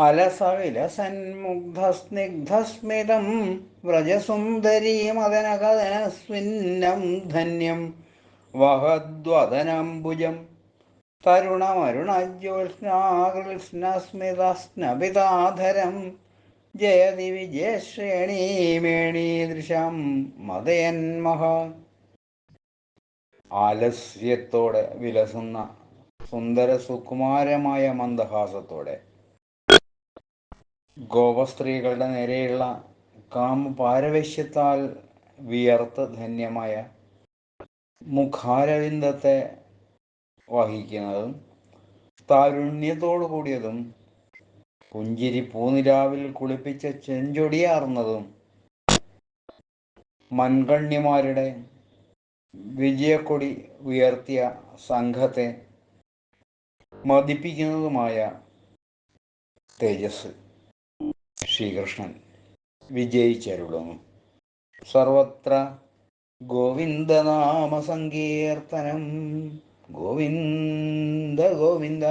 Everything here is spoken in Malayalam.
അലസവിലസന്മുഗ്ധസ്നിഗ്ധസ്മിതം വ്രജസുന്ദരീമദനകദനസ്വിന്നം ധന്യം വഹദ്വദനംബുജം തരുണമരുണജ്യോത്സ്നാകൃത്സ്നസ്മിതസ്നപിതാധരം ജയതി വിജയശ്രേണീമേണീദൃശം മതയന്മഹ മഹാ ആലസ്യത്തോടെ വിലസുന്ന സുന്ദര സുകുമാരമായ മന്ദഹാസത്തോടെ ഗോപസ്ത്രീകളുടെ നേരെയുള്ള കാമപാരവശ്യത്താൽ വിയർത്ത് ധന്യമായ മുഖാരവിന്ദത്തെ വഹിക്കുന്നതും താരുണ്യത്തോടു കൂടിയതും പുഞ്ചിരി പൂനിലാവിൽ കുളിപ്പിച്ച ചെഞ്ചൊടിയാർന്നതും മൺകണ്യമാരുടെ വിജയക്കൊടി ഉയർത്തിയ സംഘത്തെ മതിപ്പിക്കുന്നതുമായ തേജസ്. ശ്രീകൃഷ്ണൻ വിജയിച്ചരുളുന്നു. സർവത്ര ഗോവിന്ദനാമ സങ്കീർത്തനം ഗോവിന്ദ ഗോവിന്ദ.